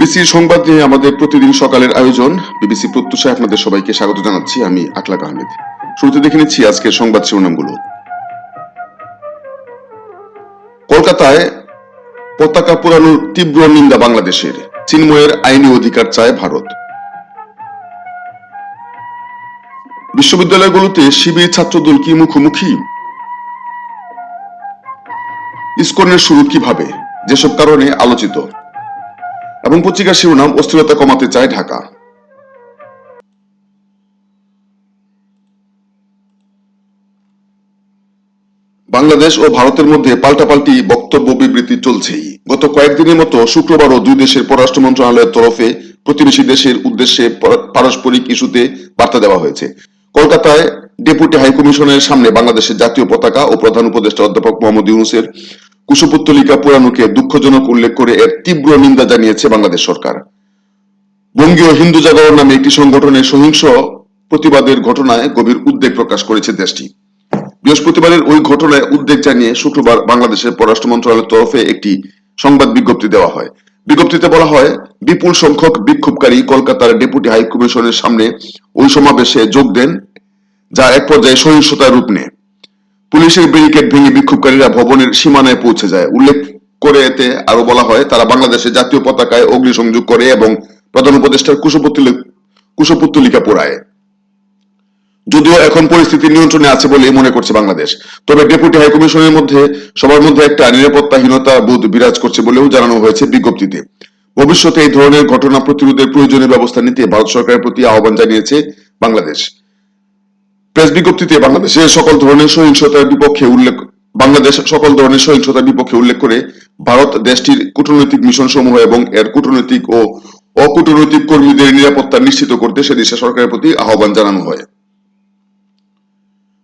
বিবিসির সংবাদ নিয়ে আমাদের প্রতিদিন সকালের আয়োজন। বিবিসি প্রত্যুষায় আপনাদের সবাইকে স্বাগত জানাচ্ছি। আমি আকলাক আহমেদ। শুরুতে দেখে নিচ্ছি আজকের সংবাদ শিরোনামগুলো। কলকাতায় পতাকা পোড়ানোর তীব্র নিন্দা বাংলাদেশের। চিন্ময়ের আইনি অধিকার চায় ভারত। বিশ্ববিদ্যালয়গুলোতে শিবির ছাত্রদল কি মুখোমুখি? ইস্কনের শুরু কীভাবে? যেসব কারণে আলোচিত। এবং পত্রিকার শিরোনাম অস্থিরতা কমাতে চায় ঢাকা। বাংলাদেশ ও ভারতের মধ্যে পাল্টাপাল্টি বক্তব্য বিবৃতি চলছেই। গত কয়েকদিনের মতো শুক্রবারও দুই দেশের পররাষ্ট্র মন্ত্রণালয়ের তরফে প্রতিবেশী দেশের উদ্দেশ্যে পারস্পরিক ইস্যুতে বার্তা দেওয়া হয়েছে। কলকাতায় ডেপুটি হাইকমিশনের সামনে বাংলাদেশের জাতীয় পতাকা ও প্রধান উপদেষ্টা অধ্যাপক মোহাম্মদ ইউনুসের কুশপুত্তলিকা পুরানোকে দুঃখজনক উল্লেখ করে এর তীব্র নিন্দা জানিয়েছে বাংলাদেশ সরকার। বঙ্গীয় হিন্দু জাগরণ নামে একটি সংগঠনের সহিংস প্রতিবাদের ঘটনায় গভীর উদ্বেগ প্রকাশ করেছে দেশটি। বৃহস্পতিবারের ওই ঘটনায় উদ্বেগ জানিয়ে শুক্রবার বাংলাদেশের পররাষ্ট্র মন্ত্রণালয়ের তরফে একটি সংবাদ বিজ্ঞপ্তি দেওয়া হয়। বিজ্ঞপ্তিতে বলা হয়, বিপুল সংখ্যক বিক্ষোভকারী কলকাতার ডেপুটি হাই কমিশনের সামনে ওই সমাবেশে যোগ দেন, যা এক পর্যায়ে সহিংসতার রূপ নেয়। পুলিশের ব্যারিকেড ভেঙে বিক্ষোভকারীরা ভবনের সীমানায় পৌঁছে যায়। উল্লেখ করে এতে আরও বলা হয়, তারা বাংলাদেশের জাতীয় পতাকায় অগ্নিসংযোগ করে এবং প্রধান উপদেষ্টার কুশপুত্তলি- কুশপুত্তলিকা পোড়ায়। যদিও এখন পরিস্থিতি নিয়ন্ত্রণে আছে বলে মনে করছে বাংলাদেশ। তবে ডেপুটি হাইকমিশনের মধ্যে, সবার মধ্যে একটা নিরাপত্তাহীনতা বোধ বিরাজ করছে বলেও জানানো হয়েছে বিজ্ঞপ্তিতে। ভবিষ্যতে এই ধরনের ঘটনা প্রতিরোধের প্রয়োজনীয় ব্যবস্থা নিতে ভারত সরকারের প্রতি আহ্বান জানিয়েছে বাংলাদেশ। প্রেস বিজ্ঞপ্তিতে বাংলাদেশের সকল ধরনের সহিংসতার বিপক্ষে উল্লেখ, বাংলাদেশ সকল ধরনের সহিংসতার বিপক্ষে উল্লেখ করে ভারত দেশটির কূটনৈতিক মিশন সমূহ এবং এর কূটনৈতিক ও অকূটনৈতিক কর্মীদের নিরাপত্তা নিশ্চিত করতে সে দেশের সরকারের প্রতি আহ্বান জানানো হয়।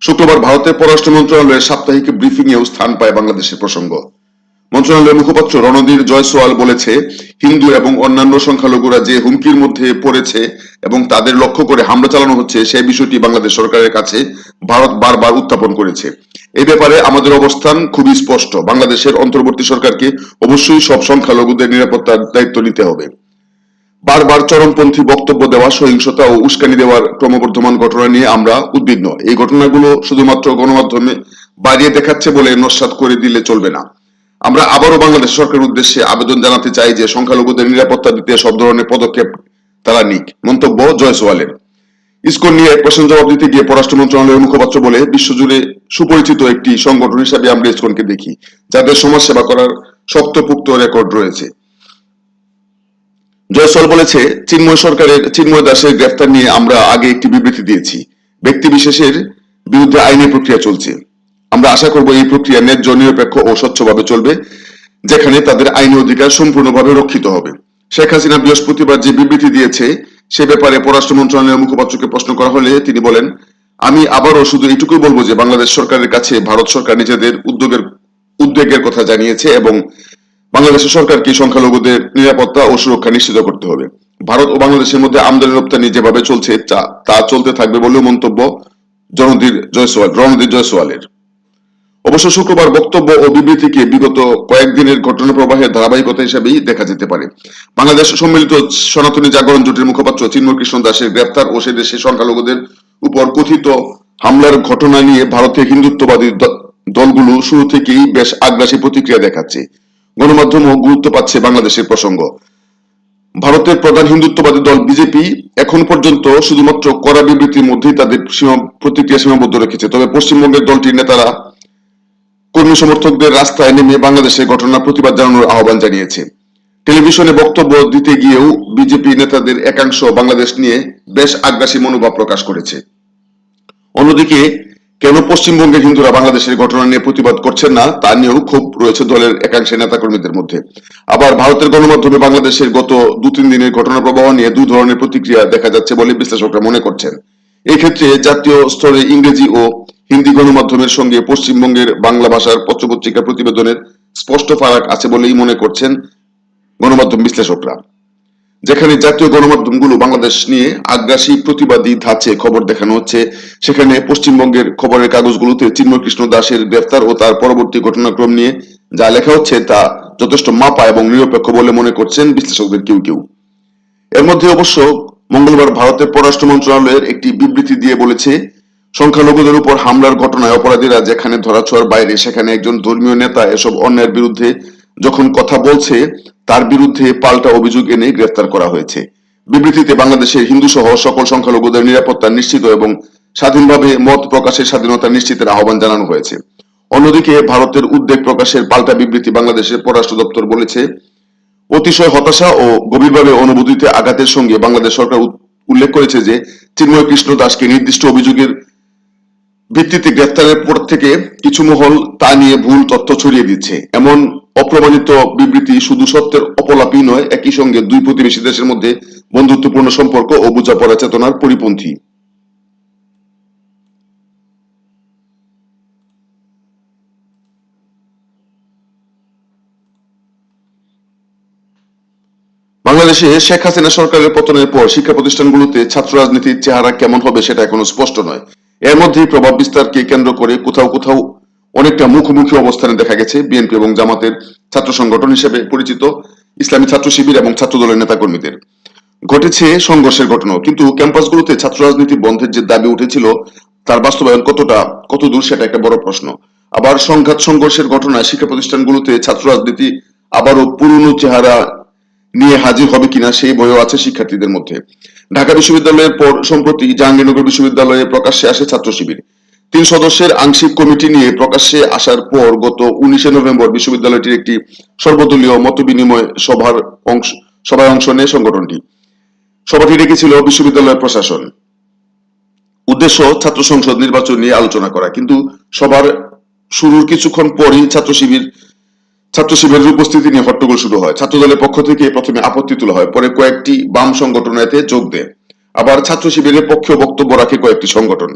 শুক্রবার ভারতের পররাষ্ট্র মন্ত্রণালয়ের সাপ্তাহিক ব্রিফিং এও স্থান পায় বাংলাদেশের প্রসঙ্গ। মন্ত্রণালয়ের মুখপাত্র রণধীর জয়সওয়াল বলেছে, হিন্দু এবং অন্যান্য সংখ্যালঘুরা যে হুমকির মধ্যে পড়েছে এবং তাদের লক্ষ্য করে হামলা চালানো হচ্ছে সেই বিষয়টি বাংলাদেশ সরকারের কাছে ভারত বারবার উত্থাপন করেছে। এই ব্যাপারে আমাদের অবস্থান খুবই স্পষ্ট। বাংলাদেশের অন্তর্বর্তী সরকারকে অবশ্যই সব সংখ্যালঘুদের নিরাপত্তার দায়িত্ব নিতে হবে। বারবার চরমপন্থী বক্তব্য দেওয়া, সহিংসতা ও উস্কানি দেওয়ার ক্রমবর্ধমান ঘটনা নিয়ে আমরা উদ্বিগ্ন। এই ঘটনাগুলো শুধুমাত্র গণমাধ্যমে বাড়িয়ে দেখাচ্ছে বলে নস্বাত করে দিলে চলবে না। আমরা আবারও বাংলাদেশ সরকারের উদ্দেশ্যে আবেদন জানাতে চাই যে সংখ্যালঘুদের নিরাপত্তা দিতে সব ধরনের পদক্ষেপ তারা নিক। মন্তব্য জয়সওয়ালের ইসকন নিয়ে এক প্রশ্ন জবাব দিতে গিয়ে পররাষ্ট্র মন্ত্রণালয়ের মুখপাত্র বলে, বিশ্বজুড়ে সুপরিচিত একটি সংগঠন হিসাবে আমরা ইসকনকে দেখি, যাদের সমাজ সেবা করার শক্তপুক্ত রেকর্ড রয়েছে। জয়সল বলেছে, চিন্ময় সরকারের, চিন্ময় দাসের গ্রেফতার নিয়ে আমরা আগে একটি বিবৃতি দিয়েছি। ব্যক্তি বিশেষের বিরুদ্ধে আইনি প্রক্রিয়া চলছে। আমরা আশা করব এই প্রক্রিয়া ন্যায্য, নিরপেক্ষ ও স্বচ্ছভাবে চলবে, যেখানে তাদের আইনি অধিকার সম্পূর্ণভাবে রক্ষিত হবে। শেখ হাসিনা বৃহস্পতিবার যে বিবৃতি দিয়েছে, সে ব্যাপারে পররাষ্ট্র মন্ত্রণালয়ের মুখপাত্রকে প্রশ্ন করা হলে তিনি বলেন, আমি আবারও শুধু এইটুকুই বলব যে বাংলাদেশ সরকারের কাছে ভারত সরকার নিজেদের উদ্যোগের, উদ্বেগের কথা জানিয়েছে এবং বাংলাদেশের সরকারকে সংখ্যালঘুদের নিরাপত্তা ও সুরক্ষা নিশ্চিত করতে হবে। ভারত ও বাংলাদেশের মধ্যে আমদানি রপ্তানি যেভাবে চলছে, তা- চলতে থাকবে বলেও মন্তব্য জনদীর জয়সওয়াল রণধীর জয়সওয়ালের। অবশ্য শুক্রবার বক্তব্য ও বিবৃতিকে বিগত কয়েকদিনের ঘটনা প্রবাহের ধারাবাহিকতা হিসেবেই দেখা যেতে পারে। বাংলাদেশ সম্মিলিত সনাতনী জাগরণ জোটের মুখপাত্র চিন্ময় কৃষ্ণ দাসের গ্রেপ্তার ও সে দেশে সংখ্যালঘুদের উপর কথিত হামলার ঘটনা নিয়ে ভারতের হিন্দুত্ববাদী দলগুলো শুরু থেকেই বেশ আগ্রাসী প্রতিক্রিয়া দেখাচ্ছে। গণমাধ্যমও গুরুত্ব পাচ্ছে বাংলাদেশের প্রসঙ্গ। ভারতের প্রধান হিন্দুত্ববাদী দল বিজেপি এখন পর্যন্ত শুধুমাত্র কড়া বিবৃতির মধ্যেই তাদের প্রতিক্রিয়া সীমাবদ্ধ রেখেছে। তবে পশ্চিমবঙ্গের দলটির নেতারা কর্মী সমর্থকদের রাস্তায় নেমে বাংলাদেশের ঘটনার প্রতিবাদ জানানোর আহ্বান জানিয়েছে। টেলিভিশনে বক্তব্য দিতে গিয়েও বিজেপি নেতাদের একাংশ বাংলাদেশ নিয়ে বেশ আগ্রাসী মনোভাব প্রকাশ করেছে। অন্যদিকে, কেন পশ্চিমবঙ্গের হিন্দুরা বাংলাদেশের ঘটনা নিয়ে প্রতিবাদ করছেন না, তা নিয়েও ক্ষোভ রয়েছে দলের একাংশের নেতাকর্মীদের মধ্যে। আবার ভারতের গণমাধ্যমে বাংলাদেশের গত দু তিন দিনের ঘটনা প্রবাহ নিয়ে দুই ধরনের প্রতিক্রিয়া দেখা যাচ্ছে বলে বিশ্লেষকরা মনে করছেন। এক্ষেত্রে জাতীয় স্তরে ইংরেজি ও হিন্দি গণমাধ্যমের সঙ্গে পশ্চিমবঙ্গের বাংলা ভাষার পত্রপত্রিকা প্রতিবেদনের স্পষ্ট ফারাক আছে বলেই মনে করছেন গণমাধ্যম বিশ্লেষকরা। যেখানে জাতীয় গণমাধ্যমগুলো বাংলাদেশ নিয়ে আগ্রাসী প্রতিবাদী ধাঁচে খবর দেখানো হচ্ছে, সেখানে পশ্চিমবঙ্গের খবরের কাগজগুলোতে চিন্ময় কৃষ্ণ দাসের গ্রেফতার ও তার পরবর্তী ঘটনাক্রম নিয়ে যা লেখা হচ্ছে তা যথেষ্ট মাপা এবং নিরপেক্ষ বলে মনে করছেন বিশ্লেষকদের কেউ কেউ। এর মধ্যে অবশ্য মঙ্গলবার ভারতের পররাষ্ট্র মন্ত্রণালয়ের একটি বিবৃতি দিয়ে বলেছে সংখ্যালঘুদের উপর হামলার ঘটনায় অপরাধীরা যেখানে ধরাছোঁয়ার বাইরে, সেখানে একজন ধর্মীয় নেতা এসব অন্যায়ের বিরুদ্ধে যখন কথা বলছে, তার বিরুদ্ধে পাল্টা অভিযোগ এনে গ্রেফতার করা হয়েছে। বিবৃতিতে বাংলাদেশের হিন্দু সহ সকল সংখ্যালঘুদের নিরাপত্তা নিশ্চিত এবং স্বাধীনভাবে মত প্রকাশের স্বাধীনতা নিশ্চিতের আহ্বান জানানো হয়েছে। অন্যদিকে ভারতের উদ্বেগ প্রকাশের পাল্টা বিবৃতি বাংলাদেশের পররাষ্ট্র দপ্তর বলেছে, অতিশয় হতাশা ও গভীরভাবে অনুভূতিতে আঘাতের সঙ্গে বাংলাদেশ সরকার উল্লেখ করেছে যে চিন্ময় কৃষ্ণ দাসকে নির্দিষ্ট অভিযোগের ভিত্তিতে গ্রেফতারের পর থেকে কিছু মহল তা নিয়ে ভুল তথ্য ছড়িয়ে দিচ্ছে। এমন অপ্রমাণিত বিবৃতি শুধু সত্যের অপলাপই নয়, একই সঙ্গে দুই প্রতিবেশী দেশের মধ্যে বন্ধুত্বপূর্ণ সম্পর্ক ও বোঝাপড়া চেতনার পরিপন্থী। বাংলাদেশে শেখ হাসিনা সরকারের পতনের পর শিক্ষা প্রতিষ্ঠানগুলোতে ছাত্র রাজনীতির চেহারা কেমন হবে সেটা এখনও স্পষ্ট নয়। এর মধ্যে প্রভাব বিস্তারকে কেন্দ্র করে কোথাও কোথাও অনেকটা মুখোমুখি অবস্থানে দেখা গেছে বিএনপি এবং জামাতের ছাত্র সংগঠন হিসেবে পরিচিত ইসলামী ছাত্র শিবির এবং ছাত্র দলের নেতাকর্মীদের। ঘটেছে সংঘর্ষের ঘটনাও, কিন্তু ক্যাম্পাসগুলোতে ছাত্র রাজনীতি বন্ধের যে দাবি উঠেছিল, তার বাস্তবায়ন কতটা কত দূর সেটা একটা বড় প্রশ্ন। আবার সংঘাত সংঘর্ষের ঘটনায় শিক্ষা প্রতিষ্ঠানগুলোতে ছাত্র রাজনীতি আবারও পুরনো চেহারা নিয়ে হাজির হবে কিনা সেই ভয়ও আছে শিক্ষার্থীদের মধ্যে। ঢাকা বিশ্ববিদ্যালয়ের পর সম্প্রতি জাহাঙ্গীরনগর বিশ্ববিদ্যালয়ে প্রকাশ্যে আসে ছাত্র শিবির। তিন সদস্যের আংশিক কমিটি নিয়ে প্রকাশ্যে আসার পর গত উনিশে নভেম্বর বিশ্ববিদ্যালয়টির একটি সর্বদলীয় মত বিনিময় সভার অংশ সভায় অংশ নেয় সংগঠনটি। সভাটি ডেকেছিল বিশ্ববিদ্যালয় প্রশাসন। উদ্দেশ্য ছাত্র সংসদ নির্বাচন নিয়ে আলোচনা করা। কিন্তু সবার শুরুর কিছুক্ষণ পরই ছাত্র শিবির ছাত্র শিবিরের উপস্থিতি নিয়ে হট্টগোল শুরু হয়। ছাত্র দলের পক্ষ থেকে প্রথমে আপত্তি তোলা হয়। পরে কয়েকটি বাম সংগঠন এতে যোগ দেয়। আবার ছাত্র শিবিরের পক্ষে বক্তব্য রাখে কয়েকটি সংগঠন।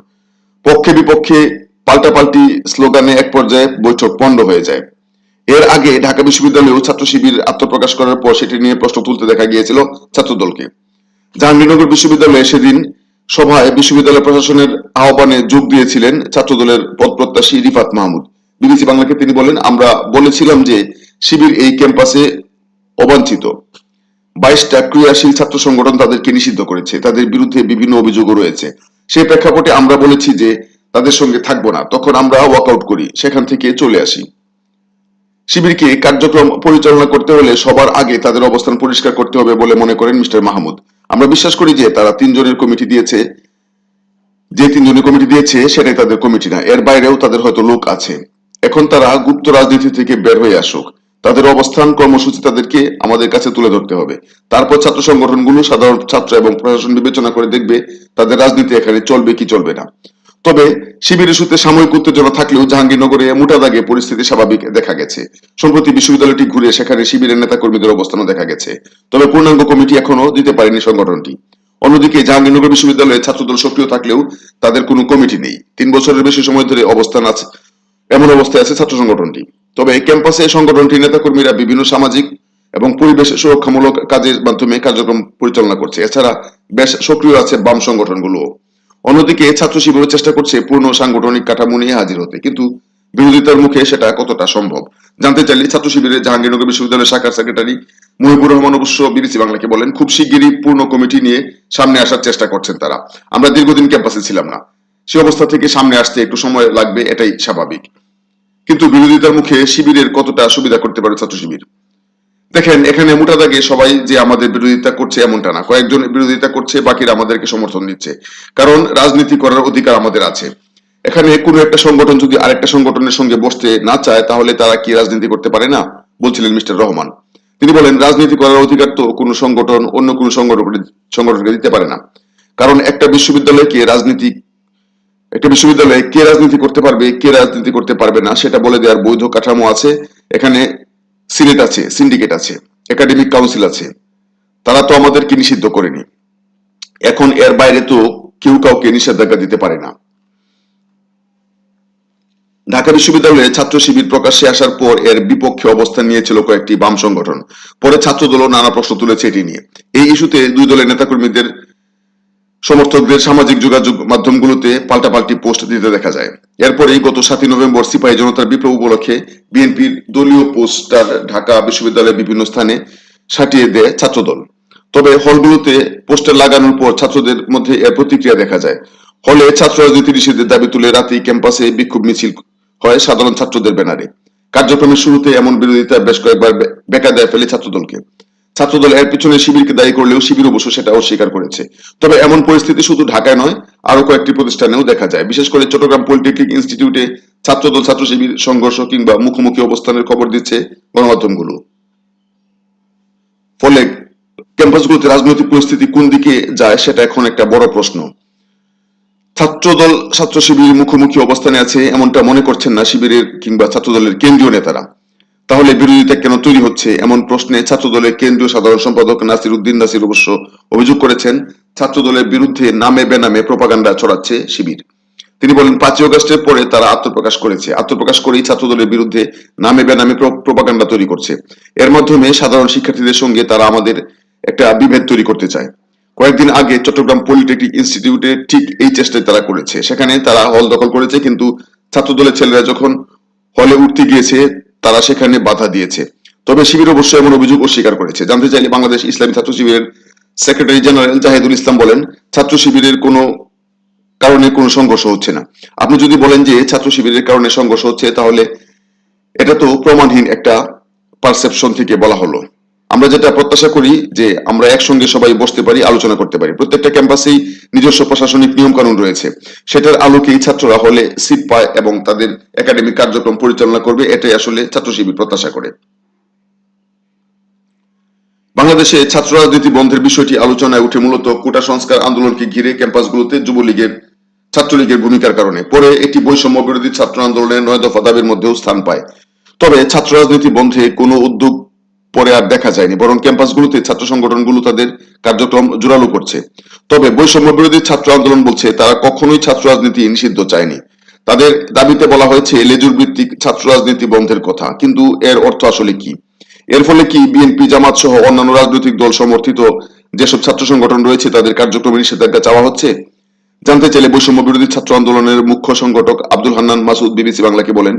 পক্ষে বিপক্ষে পাল্টাপাল্টি স্লোগানে এক পর্যায়ে বৈঠক পণ্ড হয়ে যায়। এর আগে ঢাকা বিশ্ববিদ্যালয়েও ছাত্র শিবির আত্মপ্রকাশ করার পর সেটি নিয়ে প্রশ্ন তুলতে দেখা গিয়েছিল ছাত্র দলকে জাহাঙ্গীরনগর বিশ্ববিদ্যালয়ে সেদিন সভায় বিশ্ববিদ্যালয় প্রশাসনের আহ্বানে যোগ দিয়েছিলেন ছাত্রদলের পদপ্রত্যাশী রিফাত মাহমুদ। বিবিসি বাংলাকে তিনি বলেন, আমরা বলেছিলাম যে শিবির এই ক্যাম্পাসে অবাঞ্ছিত। বাইশটা ক্রিয়াশীল ছাত্র সংগঠন তাদেরকে নিষিদ্ধ করেছে। তাদের বিরুদ্ধে বিভিন্ন অভিযোগও রয়েছে। সেই প্রেক্ষাপটে আমরা বলেছি যে তাদের সঙ্গে থাকব না। তখন আমরা ওয়াকআউট করি, সেখান থেকে চলে আসি। শিবিরকে কার্যক্রম পরিচালনা করতে হলে সবার আগে তাদের অবস্থান পরিষ্কার করতে হবে বলে মনে করেন মিস্টার মাহমুদ। আমরা বিশ্বাস করি যে তারা তিনজনের কমিটি দিয়েছে। যে তিনজনের কমিটি দিয়েছে, সেটাই তাদের কমিটি না। এর বাইরেও তাদের হয়তো লোক আছে। এখন তারা গুপ্ত রাজনীতি থেকে বের হয়ে আসুক। তাদের অবস্থান কর্মসূচি তাদেরকে আমাদের কাছে তুলে ধরতে হবে। তারপর ছাত্র সংগঠনগুলো সাধারণ ছাত্র এবং প্রশাসন বিবেচনা করে দেখবে তাদের রাজনীতি এখানে চলবে কি চলবে না। তবে শিবির ইস্যুতে সাময়িক উত্তেজনা থাকলেও জাহাঙ্গীরনগরে মোটা দাগে পরিস্থিতি স্বাভাবিক দেখা গেছে। সম্প্রতি বিশ্ববিদ্যালয়টি ঘুরে সেখানে শিবিরের নেতা কর্মীদের অবস্থানও দেখা গেছে। তবে পূর্ণাঙ্গ কমিটি এখনও দিতে পারেনি সংগঠনটি। অন্যদিকে জাহাঙ্গীরনগর বিশ্ববিদ্যালয়ে ছাত্রদল সক্রিয় থাকলেও তাদের কোনো কমিটি নেই। তিন বছরের বেশি সময় ধরে অবস্থান আছে এমন অবস্থায় আছে ছাত্র সংগঠনটি। তবে ক্যাম্পাসে সংগঠনটির নেতাকর্মীরা বিভিন্ন সামাজিক এবং পরিবেশ সুরক্ষামূলক কাজের মাধ্যমে কার্যক্রম পরিচালনা করছে। এছাড়া বেশ সক্রিয় আছে বাম সংগঠনগুলো অন্যদিকে ছাত্র শিবিরও চেষ্টা করছে পূর্ণ সাংগঠনিক কাঠামো নিয়ে হাজির হতে, কিন্তু বিরোধিতার মুখে সেটা কতটা সম্ভব? জানতে চাইলে ছাত্র শিবিরের জাহাঙ্গীরনগর বিশ্ববিদ্যালয়ের শাখার সেক্রেটারি মহিবুর রহমান অবশ্য বিবিসি বাংলাকে বলেন, খুব শিগগিরই পূর্ণ কমিটি নিয়ে সামনে আসার চেষ্টা করছেন তারা। আমরা দীর্ঘদিন ক্যাম্পাসে ছিলাম না। সে অবস্থা থেকে সামনে আসতে একটু সময় লাগবে, এটাই স্বাভাবিক। কিন্তু বিরোধিতার মুখে শিবিরের কতটা সুবিধা করতে পারে ছাত্র শিবির? দেখেন, এখানে মোটা দাগে সবাই যে আমাদের বিরোধিতা করছে এমনটা না। কয়েকজন বিরোধিতা করছে, বাকিরা আমাদেরকে সমর্থন দিচ্ছে। কারণ রাজনীতি করার অধিকার আমাদের আছে। এখানে কোনো একটা সংগঠন যদি আরেকটা সংগঠনের সঙ্গে বসতে না চায়, তাহলে তারা কি রাজনীতি করতে পারে না? বলছিলেন মিস্টার রহমান। তিনি বলেন, রাজনীতি করার অধিকার তো কোনো সংগঠন অন্য কোনো সংগঠন সংগঠনকে দিতে পারে না। কারণ একটা বিশ্ববিদ্যালয়কে রাজনীতি একটা বিশ্ববিদ্যালয়ে কে রাজনীতি করতে পারবে, কে রাজনীতি করতে পারবে না, সেটা বলে দেওয়ার বৈধ কাঠামো আছে। এখানে সিনেট আছে, সিন্ডিকেট আছে, একাডেমিক কাউন্সিল আছে। তারা তো আমাদেরকে নিষিদ্ধ করেনি। এখন এর বাইরে তো কেউ কাউকে নিষেধাজ্ঞা দিতে পারে না। ঢাকা বিশ্ববিদ্যালয়ে ছাত্র শিবির প্রকাশ্যে আসার পর এর বিপক্ষে অবস্থান নিয়েছিল কয়েকটি বাম সংগঠন। পরে ছাত্র দলও নানা প্রশ্ন তুলেছে এটি নিয়ে। এই ইস্যুতে দুই দলের নেতাকর্মীদের সমর্থকদের সামাজিক যোগাযোগ মাধ্যমগুলোতে পাল্টাপাল্টি পোস্ট দিতে দেখা যায়। এরপরেই গত সাতই নভেম্বর সিপাহী জনতার বিপ্লব উপলক্ষে বিএনপির দলীয় পোস্টার ঢাকা বিশ্ববিদ্যালয়ের বিভিন্ন স্থানে সাটিয়ে দেয় ছাত্রদল। তবে হলগুলোতে পোস্টার লাগানোর পর ছাত্রদের মধ্যে এর প্রতিক্রিয়া দেখা যায়। হলে ছাত্র রাজনীতি নিষেধের দাবি তুলে রাতেই ক্যাম্পাসে বিক্ষোভ মিছিল হয় সাধারণ ছাত্রদের ব্যানারে। কার্যক্রমের শুরুতে এমন বিরোধিতা বেশ কয়েকবার বে- বেকা দেয় ফেলে ছাত্রদলকে। ছাত্রদল এর পিছনে শিবিরকে দায়ী করলেও শিবির অবশ্য সেটা অস্বীকার করেছে। তবে এমন পরিস্থিতি শুধু ঢাকায় নয় আরও কয়েকটি প্রতিষ্ঠানেও দেখা যায়। বিশেষ করে চট্টগ্রাম পলিটেকনিক ইনস্টিটিউটে ছাত্রদল ছাত্র শিবির, সংঘর্ষ কিংবা মুখোমুখি অবস্থানের খবর দিচ্ছে গণমাধ্যমগুলো। ফলে ক্যাম্পাসগুলোতে রাজনৈতিক পরিস্থিতি কোন দিকে যায় সেটা এখন একটা বড় প্রশ্ন। ছাত্রদল ছাত্র শিবির মুখোমুখি অবস্থানে আছে, এমনটা মনে করছেন না শিবিরের কিংবা ছাত্রদলের কেন্দ্রীয় নেতারা। তাহলে বিরোধিতা কেন তৈরি হচ্ছে? এমন প্রশ্নে ছাত্রদলের কেন্দ্রীয় সাধারণ সম্পাদক নাসির উদ্দিন নাসির অবশ্য অভিযোগ করেছেন, ছাত্রদলের বিরুদ্ধে নামে বেনামে প্রপাগান্ডা ছড়াচ্ছে শিবির। তিনি বলেন, পাঁচই অগস্টের পরে তারা আত্মপ্রকাশ করেছে। আত্মপ্রকাশ করেই ছাত্রদলের বিরুদ্ধে নামে বেনামে প্রপাগান্ডা তৈরি করছে। এর মাধ্যমে সাধারণ শিক্ষার্থীদের সঙ্গে তারা আমাদের একটা বিভেদ তৈরি করতে চায়। কয়েকদিন আগে চট্টগ্রাম পলিটেকনিক ইনস্টিটিউটে ঠিক এই চেষ্টাই তারা করেছে। সেখানে তারা হল দখল করেছে, কিন্তু ছাত্রদলের ছেলেরা যখন হলে উঠতে গিয়েছে তারা সেখানে বাধা দিয়েছে। তবে শিবির অবশ্য এমন অভিযোগ অস্বীকার করেছে। জানতে চাইলে বাংলাদেশ ইসলামী ছাত্র শিবিরের সেক্রেটারি জেনারেল জাহিদুল ইসলাম বলেন, ছাত্র শিবিরের কোনো কারণে কোনো সংঘর্ষ হচ্ছে না। আপনি যদি বলেন যে ছাত্র শিবিরের কারণে সংঘর্ষ হচ্ছে, তাহলে এটা তো প্রমাণহীন একটা পারসেপশন থেকে বলা হলো। আমরা যেটা প্রত্যাশা করি যে আমরা একসঙ্গে সবাই বসতে পারি, আলোচনা করতে পারি। প্রত্যেকটা ক্যাম্পাসেই নিজস্ব প্রশাসনিক নিয়ম কানুন রয়েছে। সেটার আলোকেই ছাত্ররা হলে সিট পায় এবং তাদের একাডেমিক কার্যক্রম পরিচালনা করবে, এটাই আসলে ছাত্র শিবির প্রত্যাশা করে। বাংলাদেশে ছাত্র রাজনীতি বন্ধের বিষয়টি আলোচনায় উঠে মূলত কোটা সংস্কার আন্দোলনকে ঘিরে ক্যাম্পাসগুলোতে যুবলীগের, ছাত্রলীগের ভূমিকার কারণে। পরে এটি বৈষম্য বিরোধী ছাত্র আন্দোলনের নয় দফা দাবির মধ্যেও স্থান পায়। তবে ছাত্র রাজনীতি বন্ধে কোনো উদ্যোগ পরে আর দেখা যায়নি, বরং ক্যাম্পাসগুলোতে ছাত্র সংগঠনগুলো তাদের কার্যক্রম জোরালো করছে। তবে বৈষম্য বিরোধী ছাত্র আন্দোলন বলছে, তারা কখনোই ছাত্র রাজনীতি নিষিদ্ধ চায়নি। তাদের দাবিতে বলা হয়েছে লেজুর ভিত্তিক ছাত্র রাজনীতি বন্ধের কথা, কিন্তু এর অর্থ আসলে কি? এর ফলে কি বিএনপি, জামাত সহ অন্যান্য রাজনৈতিক দল সমর্থিত যেসব ছাত্র সংগঠন রয়েছে, তাদের কার্যক্রমে নিষেধাজ্ঞা চাওয়া হচ্ছে? জানতে চাইলে বৈষম্য বিরোধী ছাত্র আন্দোলনের মুখ্য সংগঠক আব্দুল হান্নান মাসুদ, বিবিসি বাংলাকে বলেন।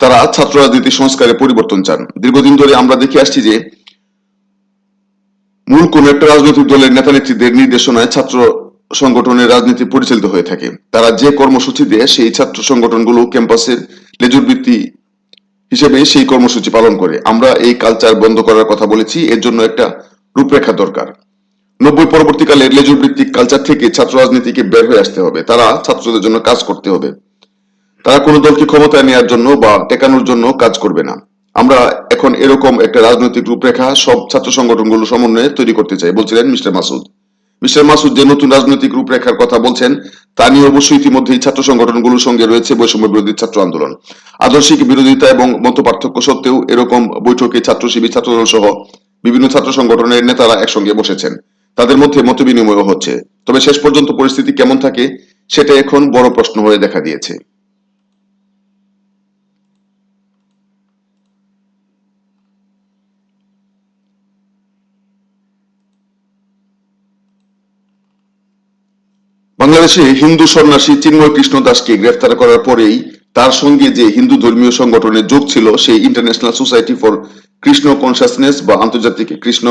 তারা ছাত্র রাজনীতি সংস্কারে পরিবর্তন চান। দীর্ঘদিন ধরে আমরা দেখে আসছি যে মূল কোন একটা রাজনৈতিক দলের নেতা নেত্রীদের নির্দেশনায় ছাত্র সংগঠনের রাজনীতি পরিচালিত হয়ে থাকে। তারা যে কর্মসূচি দেয়, সেই ছাত্র সংগঠনগুলো ক্যাম্পাসের লেজুর ভিত্তি হিসেবে সেই কর্মসূচি পালন করে। আমরা এই কালচার বন্ধ করার কথা বলেছি, এর জন্য একটা রূপরেখা দরকার। নব্বই পরবর্তীকালে লেজুর ভিত্তিক কালচার থেকে ছাত্র রাজনীতিকে বের হয়ে আসতে হবে। তারা ছাত্রদের জন্য কাজ করতে হবে। তারা কোনো দলকে ক্ষমতায় নেওয়ার জন্য বা টেকানোর জন্য কাজ করবে না। আমরা এখন এরকম একটা রাজনৈতিক রূপরেখা সব ছাত্র সংগঠনগুলো সমন্বয়ে তৈরি করতে চাই, বলছিলেন মিস্টার মাসুদ। মিস্টার মাসুদ, যে নতুন রাজনৈতিক রূপরেখার কথা বলছেন, তা নিয়ে অবশ্যই ইতিমধ্যেই ছাত্র সংগঠনগুলোর সঙ্গে রয়েছে বৈষম্য বিরোধী ছাত্র আন্দোলন। আদর্শিক বিরোধিতা এবং মত পার্থক্য সত্ত্বেও এরকম বৈঠকে ছাত্র শিবির ছাত্রদল সহ বিভিন্ন ছাত্র সংগঠনের নেতারা একসঙ্গে বসেছেন। তাদের মধ্যে মত বিনিময় হচ্ছে। তবে শেষ পর্যন্ত পরিস্থিতি কেমন থাকে, সেটা এখন বড় প্রশ্ন হয়ে দেখা দিয়েছে। বাংলাদেশে হিন্দু সন্ন্যাসী চিন্ময় কৃষ্ণ দাসকে গ্রেফতার করার পরেই তার সঙ্গে যে হিন্দু ধর্মীয় সংগঠনের যোগ ছিল, সেই international society for Krishna consciousness বা আন্তর্জাতিক কৃষ্ণ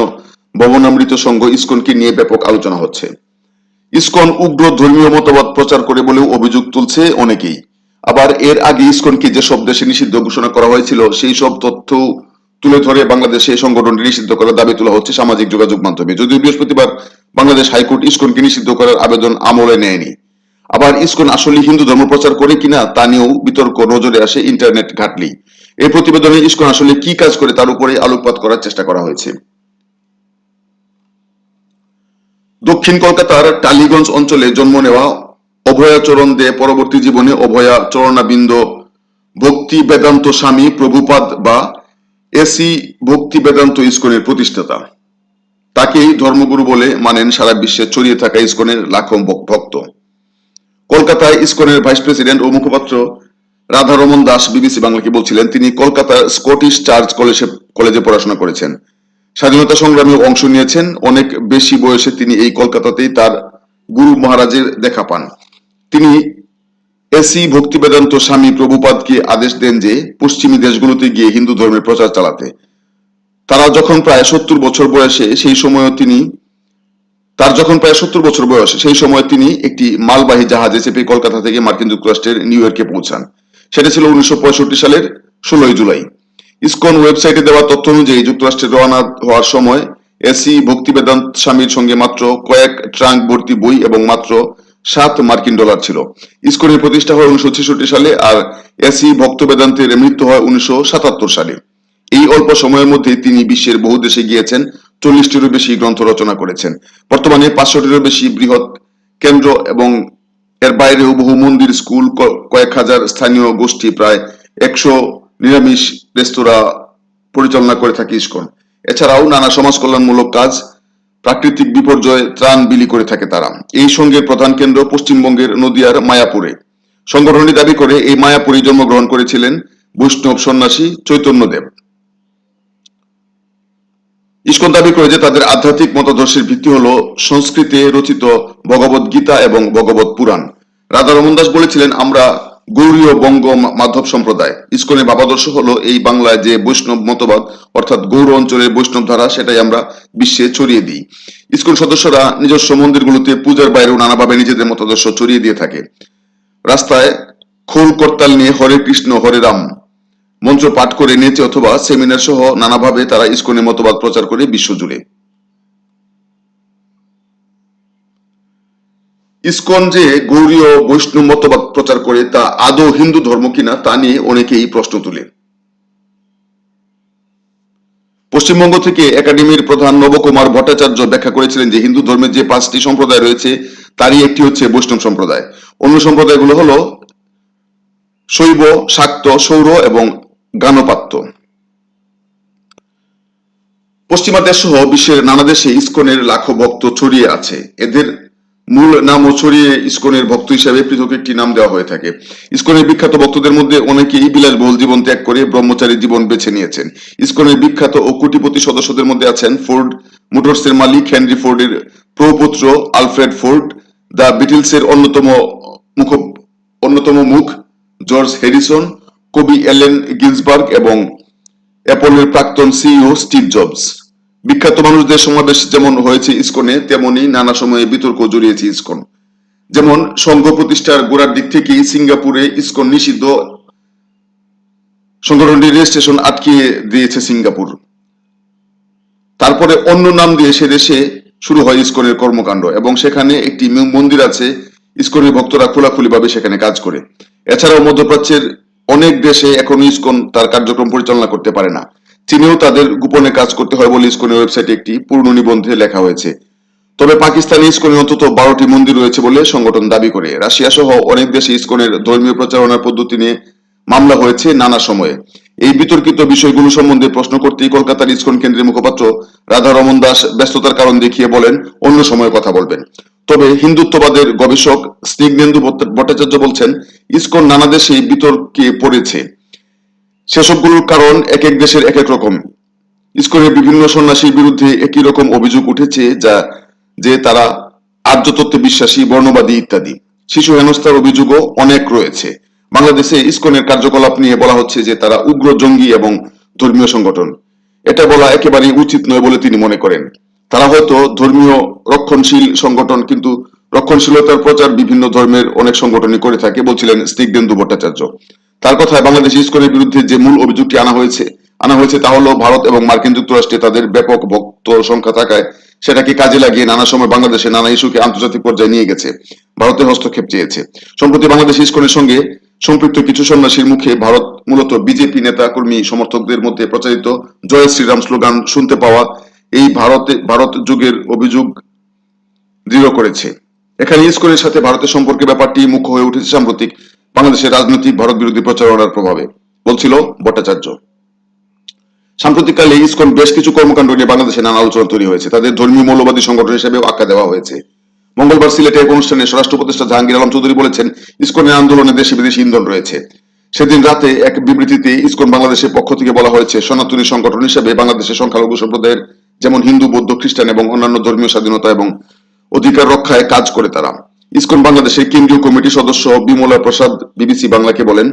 ভবনামৃত সংঘ ইসকনকে নিয়ে ব্যাপক আলোচনা হচ্ছে। ইসকন উগ্র ধর্মীয় মতবাদ প্রচার করে বলেও অভিযোগ তুলছে অনেকেই। আবার এর আগে ইসকনকে যেসব দেশে নিষিদ্ধ ঘোষণা করা হয়েছিল, সেই সব তথ্য তুলে ধরে বাংলাদেশে এই সংগঠনটি নিষিদ্ধ করার দাবি তোলা হচ্ছে সামাজিক যোগাযোগ মাধ্যমে। যদিও বৃহস্পতিবার বাংলাদেশ হাইকোর্ট ইসকনকে নিষিদ্ধ করার আবেদন আমলে নেয়নি। আবার ইসকন আসলে হিন্দু ধর্ম প্রচার করে কিনা তা নিয়েও বিতর্ক নজরে আসে ইন্টারনেট ঘাটলি। এই প্রতিবেদনে ইসকন আসলে কি কাজ করে তার উপরে আলোকপাত করার চেষ্টা করা হয়েছে। দক্ষিণ কলকাতার টালিগঞ্জ অঞ্চলে জন্ম নেওয়া অভয়াচরণ দে পরবর্তী জীবনে অভয়া চরণাবিন্দ ভক্তি বেদান্ত স্বামী প্রভুপাদ বা এসি ভক্তি বেদান্ত ইস্কনের প্রতিষ্ঠাতা। তাকেই ধর্মগুরু বলে মানেন সারা বিশ্বে ছড়িয়ে থাকা ইস্কনের লাখো ভক্ত। কলকাতায় ইস্কনের ভাইস প্রেসিডেন্ট ও মুখপাত্র রাধারমন দাস বিবিসি বাংলাকে বলছিলেন, তিনি কলকাতার স্কটিশ চার্চ কলেজে কলেজে পড়াশোনা করেছেন। স্বাধীনতা সংগ্রামে অংশ নিয়েছেন। অনেক বেশি বয়সে তিনি এই কলকাতাতেই তার গুরু মহারাজের দেখা পান। তিনি এসি ভক্তি বেদান্ত স্বামী প্রভুপাদকে আদেশ দেন যে পশ্চিমী দেশগুলোতে গিয়ে হিন্দু ধর্মের প্রচার চালাতে। তারা যখন প্রায় সত্তর বছর বয়সে সেই সময় তিনি, তার যখন প্রায় সত্তর বছর বয়স সেই সময় তিনি একটি মালবাহী জাহাজে চেপে কলকাতা থেকে মার্কিন যুক্তরাষ্ট্রের নিউ ইয়র্কে পৌঁছান। সেটা ছিল উনিশশো পঁয়ষট্টি সালের ষোলোই জুলাই। ইসকন ওয়েবসাইটে দেওয়া তথ্য অনুযায়ী যুক্তরাষ্ট্রে রওনা হওয়ার সময় এসি ভক্তি বেদান্ত স্বামীর সঙ্গে মাত্র কয়েক ট্রাঙ্ক ভর্তি বই এবং মাত্র সাত মার্কিন ডলার ছিল। ইসকনের প্রতিষ্ঠা হয় উনিশশো ছেষট্টি সালে আর এসি ভক্ত বেদান্তের মৃত্যু হয় উনিশশো সাতাত্তর সালে। এই অল্প সময়ের মধ্যে তিনি বিশ্বের বহু দেশে গিয়েছেন, চল্লিশটিরও বেশি গ্রন্থ রচনা করেছেন। বর্তমানে পাঁচশোটিরও বেশি বৃহৎ কেন্দ্র এবং এর বাইরেও বহু মন্দির, স্কুল কয়েক হাজার স্থানীয় গোষ্ঠী, প্রায় একশো নিরামিষ রেস্তোরাঁ পরিচালনা করে থাকে ইস্কন। এছাড়াও নানা সমাজ কল্যাণমূলক কাজ প্রাকৃতিক বিপর্যয় ত্রাণ বিলি করে থাকে তারা। এই সঙ্গের প্রধান কেন্দ্র পশ্চিমবঙ্গের নদিয়ার মায়াপুরে। সংগঠনটি দাবি করে, এই মায়াপুরে জন্মগ্রহণ করেছিলেন বৈষ্ণব সন্ন্যাসী চৈতন্যদেব ইস্কন দাবি করে যে তাদের আধ্যাত্মিক মতাদর্শের ভিত্তি হল সংস্কৃতে রচিত ভগবত গীতা এবং ভগবত পুরাণ। রাধা রমন দাস বলেছিলেন, আমরা গৌরীয় বঙ্গ মাধব সম্প্রদায়। ইস্কনের ভাবাদর্শ হলো এই বাংলায় যে বৈষ্ণব মতবাদ, অর্থাৎ গৌর অঞ্চলের বৈষ্ণব ধারা, সেটাই আমরা বিশ্বে ছড়িয়ে দিই। ইস্কন সদস্যরা নিজস্ব মন্দিরগুলোতে পূজার বাইরেও নানাভাবে নিজেদের মতাদর্শ ছড়িয়ে দিয়ে থাকে। রাস্তায় খোল করতাল নিয়ে হরে কৃষ্ণ, হরে রাম মন্ত্র পাঠ করে নেচে অথবা সেমিনার সহ নানাভাবে তারা ইসকনের মতবাদ প্রচার করে বিশ্বজুড়ে ইসকন যে গৌরীয় বৈষ্ণব মতবাদ প্রচার করে তা আদৌ হিন্দু ধর্ম কিনা তা নিয়ে অনেকেই প্রশ্ন তুলে। পশ্চিমবঙ্গ থেকে একাডেমির প্রধান নবকুমার ভট্টাচার্য ব্যাখ্যা করেছিলেন যে হিন্দু ধর্মের যে পাঁচটি সম্প্রদায় রয়েছে, তারই একটি হচ্ছে বৈষ্ণব সম্প্রদায়। অন্য সম্প্রদায়গুলো হলো শৈব, শাক্ত, সৌর এবং গানপাত্য পশ্চিমা দেশ সহ বিশ্বের নানা দেশে ইসকনের লাখো ভক্ত ছড়িয়ে আছে। এদের মূল নাম ও ছড়িয়ে ইসকনের ভক্ত হিসাবে পৃথক একটি নাম দেওয়া হয়ে থাকে। ইসকনের বিখ্যাত ভক্তদের মধ্যে অনেকেই বিলাসবহুল জীবন ত্যাগ করে ব্রহ্মচারী জীবন বেছে নিয়েছেন। ইসকনের বিখ্যাত ও কোটিপতি সদস্যদের মধ্যে আছেন ফোর্ড মোটরসের মালিক হেনরি ফোর্ডের প্রপুত্র আলফ্রেড ফোর্ড, দ্য বিটিলসের অন্যতম মুখ অন্যতম মুখ জর্জ হ্যারিসন, কবি এলেন গিন্সবার্গ এবং অ্যাপলের প্রাক্তন সিইও স্টিভ জবস। বিখ্যাত মানুষদের সমাবেশ যেমন হয়েছে ইসকনে, তেমনি নানা সময়ে বিতর্ক জড়িয়েছে ইসকন। যেমন সংঘ প্রতিষ্ঠার গোড়ার দিক থেকেই সিঙ্গাপুরে ইসকন নিষিদ্ধ সংগঠনটির রেজিস্ট্রেশন আটকিয়ে দিয়েছে সিঙ্গাপুর। তারপরে অন্য নাম দিয়ে সে দেশে শুরু হয় ইসকনের কর্মকাণ্ড এবং সেখানে একটি মন্দির আছে, ইসকনের ভক্তরা খোলাখুলি ভাবে সেখানে কাজ করে। এছাড়াও মধ্যপ্রাচ্যের অনেক দেশে এখন ইসকন তার কার্যক্রম পরিচালনা করতে পারে না। চীনেও তাদের গোপনে কাজ করতে হয় বলে ইস্কনের ওয়েবসাইটে একটি পূর্ণ নিবন্ধে লেখা হয়েছে। তবে পাকিস্তানে ইসকনে অন্তত বারোটি মন্দির রয়েছে বলে সংগঠন দাবি করে। রাশিয়া সহ অনেক দেশে ইস্কনের ধর্মীয় প্রচারণার পদ্ধতি নিয়ে মামলা হয়েছে নানা সময়ে। এই বিতর্কিত বিষয়গুলো সম্বন্ধে প্রশ্ন করতেই কলকাতার ইস্কন কেন্দ্রের মুখপাত্র রাধা রমন দাস ব্যস্ততার কারণ দেখিয়ে বলেন, অন্য সময়ে কথা বলবেন। তবে হিন্দুত্ববাদের গবেষক স্নিগ্ধেন্দু ভট্টাচার্য বলছেন, ইস্কন নানা দেশে বিতর্কে পড়েছে। সেসবগুলোর কারণ এক এক দেশের এক এক রকম। ইসকনের বিভিন্ন সন্ন্যাসীর বিরুদ্ধে একই রকম অভিযোগ উঠেছে যা, যে তারা আর্য তত্ত্বে বিশ্বাসী, বর্ণবাদী ইত্যাদি। শিশু হেনস্থার অভিযোগও অনেক রয়েছে। বাংলাদেশে ইসকনের কার্যকলাপ নিয়ে বলা হচ্ছে যে তারা উগ্র জঙ্গি এবং ধর্মীয় সংগঠন। এটা বলা একেবারেই উচিত নয় বলে তিনি মনে করেন। তারা হয়তো ধর্মীয় রক্ষণশীল সংগঠন, কিন্তু রক্ষণশীলতার প্রচার বিভিন্ন ধর্মের অনেক সংগঠনই করে থাকে, বলছিলেন স্নিগ্ধেন্দু ভট্টাচার্য। তার কথায় বাংলাদেশ ইসকনের বিরুদ্ধে যে মূল অভিযোগটি আনা হয়েছে আনা হয়েছে তা হলো ভারত এবং মার্কিন যুক্তরাষ্ট্রে তাদের ব্যাপক ভক্ত সংখ্যা থাকায় সেটাকে কাজে লাগিয়ে নানা সময় বাংলাদেশে নানা ইস্যুকে আন্তর্জাতিক পর্যায়ে নিয়ে গেছে। ভারতের হস্তক্ষেপ চেয়েছে। সম্প্রতি বাংলাদেশ ইসকনের সঙ্গে সম্পৃক্ত কিছু সন্ন্যাসীর মুখে ভারত মূলত বিজেপি নেতা কর্মী সমর্থকদের মধ্যে প্রচারিত জয় শ্রীরাম স্লোগান শুনতে পাওয়া এই ভারতে, ভারত যুগের অভিযোগ দৃঢ় করেছে। এখানে ইসকনের সাথে ভারতের সম্পর্কে ব্যাপারটি মুখ্য হয়ে উঠেছে সাম্প্রতিক বাংলাদেশের রাজনৈতিক ভারত বিরোধী প্রচারণার প্রভাবে, বলছিল ভট্টাচার্য। সাম্প্রতিককালে ইসকন বেশ কিছু কর্মকাণ্ড নিয়ে বাংলাদেশে নানা আলোচনা তৈরি হয়েছে। তাদের ধর্মীয় মৌলবাদী সংগঠন হিসেবেও আখ্যা দেওয়া হয়েছে। মঙ্গলবার সিলেটে এক অনুষ্ঠানে স্বরাষ্ট্র উপদেষ্টা জাহাঙ্গীর আলম চৌধুরী বলেছেন, ইসকনের আন্দোলনে দেশে বিদেশি ইন্ধন রয়েছে। সেদিন রাতে এক বিবৃতিতে ইসকন বাংলাদেশের পক্ষ থেকে বলা হয়েছে, সনাতনী সংগঠন হিসেবে বাংলাদেশের সংখ্যালঘু সম্প্রদায়ের, যেমন হিন্দু, বৌদ্ধ, খ্রিস্টান এবং অন্যান্য ধর্মীয় স্বাধীনতা এবং অধিকার রক্ষায় কাজ করে তারা। ইসকন বাংলাদেশের কেন্দ্রীয় কমিটির সদস্য বিমলা প্রসাদ বিবিসি বাংলাকে বলেন,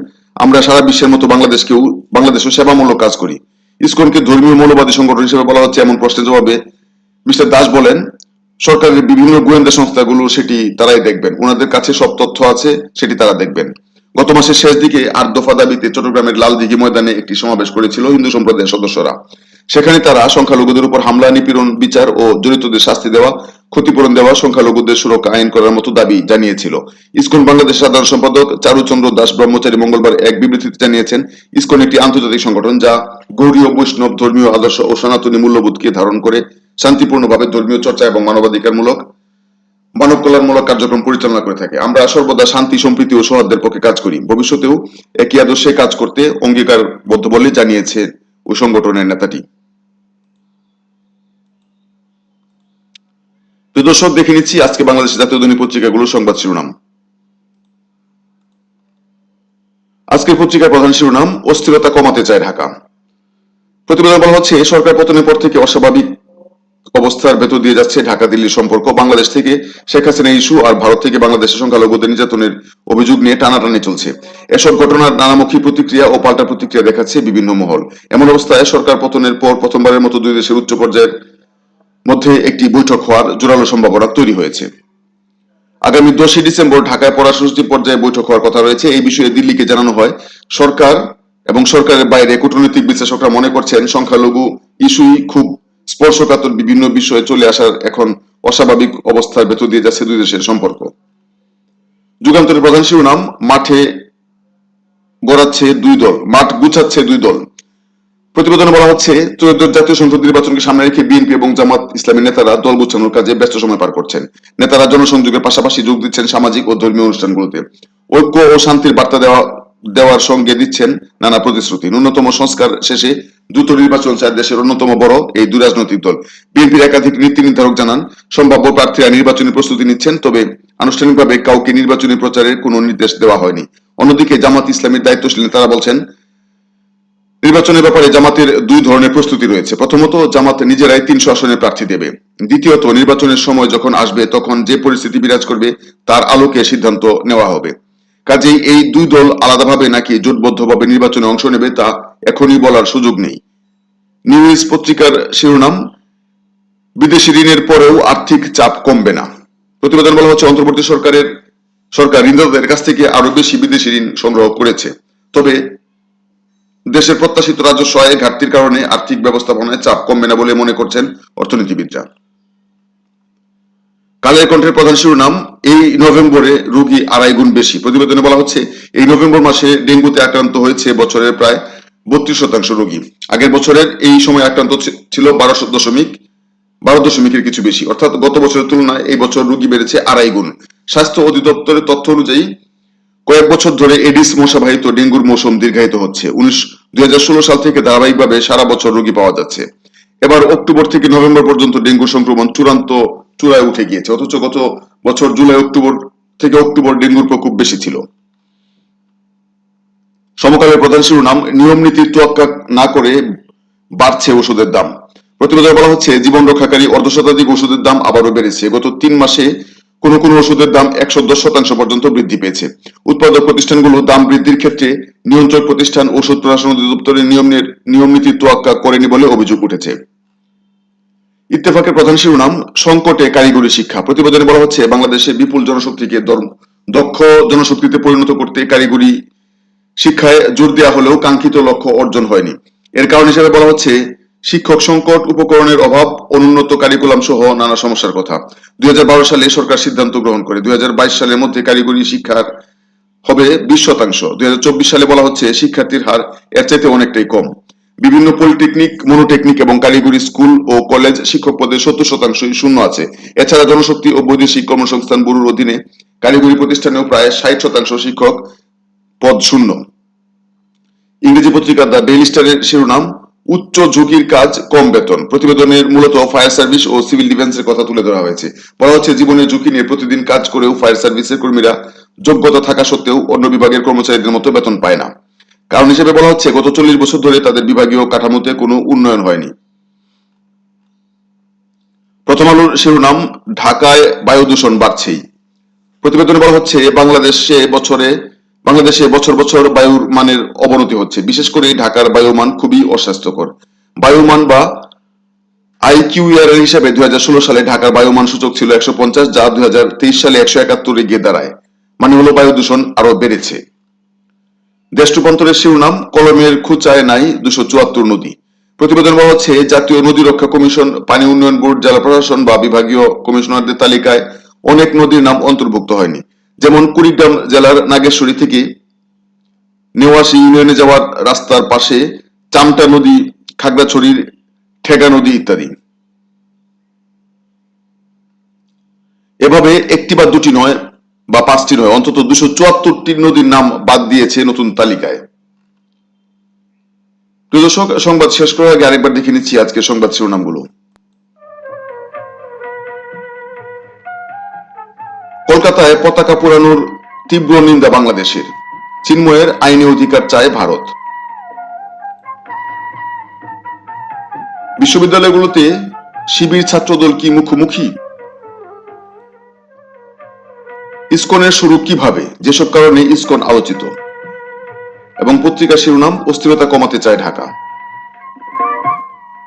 আমরা সারা বিশ্বের মতো বাংলাদেশকেও, বাংলাদেশেও সেবামূলক কাজ করি। ইসকনকে ধর্মীয় মৌলবাদী সংগঠন হিসেবে বলা হচ্ছে এমন প্রশ্নের জবাবে মিস্টার দাস বলেন, সরকারের বিভিন্ন গোয়েন্দা সংস্থাগুলো সেটি তারাই দেখবেন। ওনাদের কাছে সব তথ্য আছে, সেটি তারা দেখবেন। গত মাসের শেষ দিকে আট দফা দাবিতে চট্টগ্রামের লালদিঘি ময়দানে একটি সমাবেশ করেছিল হিন্দু সম্প্রদায়ের সদস্যরা। সেখানে তারা সংখ্যালঘুদের উপর হামলা, নিপীড়ন, বিচার ও জড়িতদের শাস্তি দেওয়া, ক্ষতিপূরণ দেওয়া, সংখ্যালঘুদের সুরক্ষা, আইন করার মতো দাবি জানিয়েছিল। ইসকন বাংলাদেশ সাধারণ সম্পাদক চারুচন্দ্র দাস ব্রহ্মচারী মঙ্গলবার এক বিবৃতিতে জানিয়েছেন, ইসকন একটি আন্তর্জাতিক সংগঠন যা গৌরীয়, বৈষ্ণব, ধর্মীয় আদর্শ ও সনাতনী মূল্যবোধকে ধারণ করে শান্তিপূর্ণভাবে ধর্মীয় চর্চা এবং মানবাধিকারমূলক মানব কল্যাণমূলক কার্যক্রম পরিচালনা করে থাকে। আমরা সর্বদা শান্তি, সম্প্রীতি ও সৌহার্দ্যের পক্ষে কাজ করি। ভবিষ্যতেও একই আদর্শে কাজ করতে অঙ্গীকারবদ্ধ বলে জানিয়েছে ওই সংগঠনের নেতাটি। দর্শক দেখে নিচ্ছি, আজকে বাংলাদেশের জাতীয় দৈনিক পত্রিকাগুলোর সংবাদ শিরোনাম। আজকের পত্রিকার প্রধান শিরোনাম, অস্থিরতা কমাতে চায় ঢাকা। প্রতিবেদন বলা হচ্ছে, সরকার পতনের পর থেকে অস্বাভাবিক অবস্থার ভেতর দিয়ে যাচ্ছে ঢাকা দিল্লির সম্পর্ক। বাংলাদেশ থেকে শেখ হাসিনা ইস্যু আর ভারত থেকে বাংলাদেশের সংখ্যালঘুদের নির্যাতনের অভিযোগ নিয়ে টানাটানি চলছে। এসব ঘটনার নানামুখী প্রতিক্রিয়া ও পাল্টা প্রতিক্রিয়া দেখাচ্ছে বিভিন্ন মহল। এমন অবস্থায় সরকার পতনের পর প্রথমবারের মতো দুই দেশের উচ্চ পর্যায়ের মধ্যে একটি বৈঠক হওয়ার জোরালো সম্ভাবনা তৈরি হয়েছে। আগামী দশই ডিসেম্বর ঢাকায় পররাষ্ট্রসচিব পর্যায়ে বৈঠক হওয়ার কথা রয়েছে। এই বিষয়ে দিল্লিকে জানানো হয়, সরকার এবং সরকারের বাইরে কূটনৈতিক বিশ্লেষকরা মনে করছেন, সংখ্যালঘু ইস্যুই খুব স্পর্শকাতর বিভিন্ন বিষয়ে চলে আসার এখন অস্বাভাবিক অবস্থার ভেতর দিয়ে যাচ্ছে দুই দেশের সম্পর্ক। যুগান্তরের প্রধান শিরোনাম, মাঠে গড়াচ্ছে দুই দল, মাঠ গুছাচ্ছে দুই দল। প্রতিবেদনে বলা হচ্ছে, ত্রয়োদশ জাতীয় সংসদ নির্বাচনকে সামনে রেখে বিএনপি এবং জামাত ইসলামী নেতারা দল গুছানোর কাজে ব্যস্ত সময় পার করছেন। নেতারা জনসংযোগের পাশাপাশি যোগ দিচ্ছেন সামাজিক ও ধর্মীয় অনুষ্ঠানগুলোতে। ঐক্য ও শান্তির বার্তা দেওয়া, দেওয়ার সঙ্গে দিচ্ছেন নানা প্রতিশ্রুতি। ন্যূনতম সংস্কার শেষে দ্রুত নির্বাচন চায় দেশের অন্যতম বড় এই দুই রাজনৈতিক দল। বিএনপির একাধিক নীতি নির্ধারক জানান, সম্ভাব্য প্রার্থীরা নির্বাচনী প্রস্তুতি নিচ্ছেন, তবে আনুষ্ঠানিকভাবে কাউকে নির্বাচনী প্রচারের কোনো নির্দেশ দেওয়া হয়নি। অন্যদিকে জামাত ইসলামের দায়িত্বশীল নেতারা বলছেন নির্বাচনের ব্যাপারে জামাতের দুই ধরনের প্রস্তুতি রয়েছে। প্রথমত, জামাত নিজেরাই তিনশো আসনের প্রার্থী দেবে। দ্বিতীয়ত, নির্বাচনের সময় যখন আসবে, তখন যে পরিস্থিতি বিরাজ করবে, তার আলোকে সিদ্ধান্ত নেওয়া হবে। কাজেই এই দুই দল আলাদাভাবে নাকি জোটবদ্ধভাবে নির্বাচনে অংশ নেবে, তা এখনই বলার সুযোগ নেই। নিউজ পত্রিকার শিরোনাম, বিদেশি ঋণের পরেও আর্থিক চাপ কমবে না। প্রতিবেদন বলা হচ্ছে, অন্তর্বর্তী সরকারের সরকার ঋণদাতাদের কাছ থেকে আরও বেশি বিদেশি ঋণ সংগ্রহ করেছে। তবে দেশের প্রত্যাশিত রাজস্ব আয়ে ঘাটতির কারণে আর্থিক ব্যবস্থাপনায় চাপ কমবে না বলে মনে করছেন অর্থনীতিবিদরা। কালের কণ্ঠের প্রধান শিরোনাম, এই নভেম্বরে রোগী আড়াই গুণ বেশি। প্রতিবেদনে বলা হচ্ছে, এই নভেম্বর মাসে ডেঙ্গুতে আক্রান্ত হয়েছে বছরের প্রায় বত্রিশ শতাংশ রোগী। আগের বছরের এই সময় আক্রান্ত ছিল বারোশো দশমিক, বারো দশমিকের কিছু বেশি। অর্থাৎ গত বছরের তুলনায় এই বছর রোগী বেড়েছে আড়াই গুণ। স্বাস্থ্য অধিদপ্তরের তথ্য অনুযায়ী কয়েক বছর ধরে এডিস মশাবাহিত ডেঙ্গুর মৌসুম দীর্ঘায়িত হচ্ছে। উনিশ, দুই সাল থেকে ধারাবাহিকভাবে সারা বছর রোগী পাওয়া যাচ্ছে। এবার অক্টোবর থেকে নভেম্বর পর্যন্ত ডেঙ্গু সংক্রমণ চূড়ান্ত চূড়ায় উঠে গিয়েছে, অথচ গত বছর জুলাই, অক্টোবর থেকে অক্টোবর ডেঙ্গুর প্রকোপ বেশি ছিল। সমকালের প্রধান শিরোনাম নিয়ম নীতির তোয়াক্কা না করে বাড়ছে ওষুধের দাম। প্রতিবেদনে বলা হচ্ছে, জীবন রক্ষাকারী অর্ধশতাধিক ওষুধের দাম আবারও বেড়েছে। গত তিন মাসে কোন কোন ওষুধের দাম একশো দশ শতাংশ পর্যন্ত বৃদ্ধি পেয়েছে। উৎপাদক প্রতিষ্ঠানগুলো দাম বৃদ্ধির ক্ষেত্রে নিয়ন্ত্রক প্রতিষ্ঠান ওষুধ প্রশাসন অধিদপ্তরের নিয়ম নিয়ম নীতির তোয়াক্কা করেনি বলে অভিযোগ উঠেছে। ইত্তেফাকের প্রধান শিরোনাম, সংকটে কারিগরি শিক্ষা। প্রতিবেদনে বলা হচ্ছে বাংলাদেশে বিপুল জনশক্তিকে দক্ষ জনশক্তিতে পরিণত করতে কারিগরি শিক্ষায় জোর দেওয়া হলেও কাঙ্ক্ষিত লক্ষ্য অর্জন হয়নি। এর কারণ হিসেবে বলা হচ্ছে শিক্ষক সংকট, উপকরণের অভাব, অনুন্নত কারিকুলাম সহ নানা সমস্যার কথা। দুই সালে সরকার সিদ্ধান্ত গ্রহণ করে। দুই সালের মধ্যে কারিগরি শিক্ষার হবে বিশ শতাংশ। দুই সালে বলা হচ্ছে শিক্ষার্থীর হার এর চাইতে অনেকটাই কম। বিভিন্ন পলিটেকনিক মনোটেকনিক এবং কারিগরি স্কুল ও কলেজ শিক্ষক পদে সত্তর শতাংশই শূন্য আছে। এছাড়া জনশক্তি ও বৈদেশিক কর্মসংস্থান ব্যুরোর অধীনে কারিগরি প্রতিষ্ঠানেও প্রায় ষাট শতাংশ শিক্ষক পদ শূন্য। ইংরেজি পত্রিকা দ্য ডেইলি স্টারের শিরোনাম উচ্চ ঝুঁকির কাজ কম বেতন। প্রতিবেদনের মূলত ফায়ার সার্ভিস ও সিভিল ডিফেন্সের কথা তুলে ধরা হয়েছে। বলা হচ্ছে জীবনের ঝুঁকি নিয়ে প্রতিদিন কাজ করেও ফায়ার সার্ভিসের কর্মীরা যোগ্যতা থাকা সত্ত্বেও অন্য বিভাগের কর্মচারীদের মতো বেতন পায় না। কারণ হিসেবে বলা হচ্ছে, গত চল্লিশ বছর ধরে তাদের বিভাগীয় কাঠামোতে কোনো উন্নয়ন হয়নি। প্রথম আলোর শিরোনাম, ঢাকায় বায়ু দূষণ বাড়ছেই। প্রতিবেদনে বলা হচ্ছে, বাংলাদেশে বছরে বাংলাদেশে বছর বছর বায়ুর মানের অবনতি হচ্ছে। বিশেষ করে ঢাকার বায়ুমান খুবই অস্বাস্থ্যকর। বায়ুমান বা হিসাবে দুই সালে ঢাকার বায়ুমান সূচক ছিল একশো পঞ্চাশ, যা দুই সালে একশো একাত্তরে গিয়ে দাঁড়ায়। মানে হলো বায়ু দূষণ আরও বেড়েছে। দেশ রূপান্তরের শিরোনাম, কলমের খুচায় নাই দুশো চুয়াত্তর নদী। প্রতিবেদন বলা হচ্ছে, জাতীয় নদী রক্ষা কমিশন, পানি উন্নয়ন বোর্ড, জেলা প্রশাসন বা বিভাগীয় কমিশনারদের তালিকায় অনেক নদীর নাম অন্তর্ভুক্ত হয়নি। যেমন কুড়িগ্রাম জেলার নাগেশ্বরী থেকে নেওয়াশি ইউনিয়নে যাওয়ার রাস্তার পাশে চামটা নদী, খাগড়াছড়ির ঠেগা নদী ইত্যাদি। এভাবে একটি বা দুটি নয় বা পাঁচটি নয়, অন্তত দুশো চুয়াত্তরটি নদীর নাম বাদ দিয়েছে নতুন তালিকায়। প্রিয় দর্শক, সংবাদ শেষ করার আগে আরেকবার দেখে নিচ্ছি আজকের সংবাদ শিরোনামগুলো। কলকাতায় পতাকা পোড়ানোর তীব্র নিন্দা বাংলাদেশের। চিন্ময়ের আইনি অধিকার চায় ভারত। বিশ্ববিদ্যালয়গুলোতে শিবির ছাত্রদল কি মুখোমুখি? ইসকনের শুরু কীভাবে? যেসব কারণে ইসকন আলোচিত। এবং পত্রিকা শিরোনাম অস্থিরতা কমাতে চায় ঢাকা।